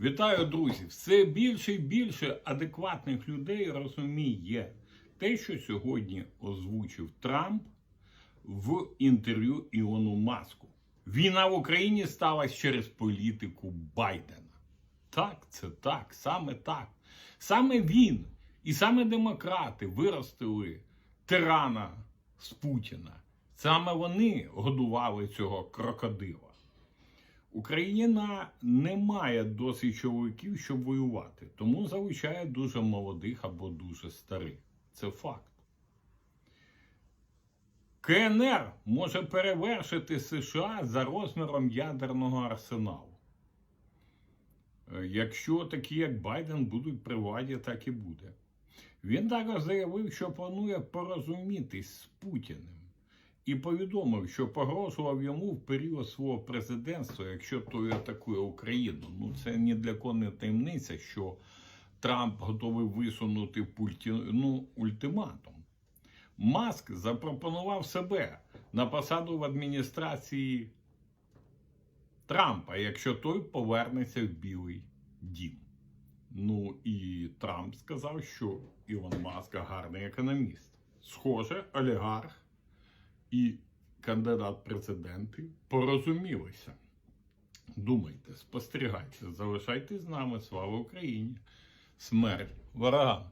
Вітаю, друзі! Все більше і більше адекватних людей розуміє те, що сьогодні озвучив Трамп в інтерв'ю Іону Маску. Війна в Україні сталася через політику Байдена. Так, це так, саме так. Саме він і саме демократи виростили тирана з Путіна. Саме вони годували цього крокодила. Україна не має досить чоловіків, щоб воювати, тому залучає дуже молодих або дуже старих. Це факт. КНР може перевершити США за розміром ядерного арсеналу. Е, Якщо такі, як Байден, будуть при владі, так і буде. Він також заявив, що планує порозумітись з Путіним і повідомив, що погрожував йому в період свого президентства, якщо той атакує Україну. Ну це ні для кого не таємниця, що Трамп готовий висунути Путіну ультиматум. Маск запропонував себе на посаду в адміністрації Трампа, якщо той повернеться в Білий Дім. Ну і Трамп сказав, що Ілон Маск гарний економіст. Схоже, олігарх і кандидат президенти порозумілися. Думайте, спостерігайте, залишайтесь з нами. Слава Україні! Смерть ворогам!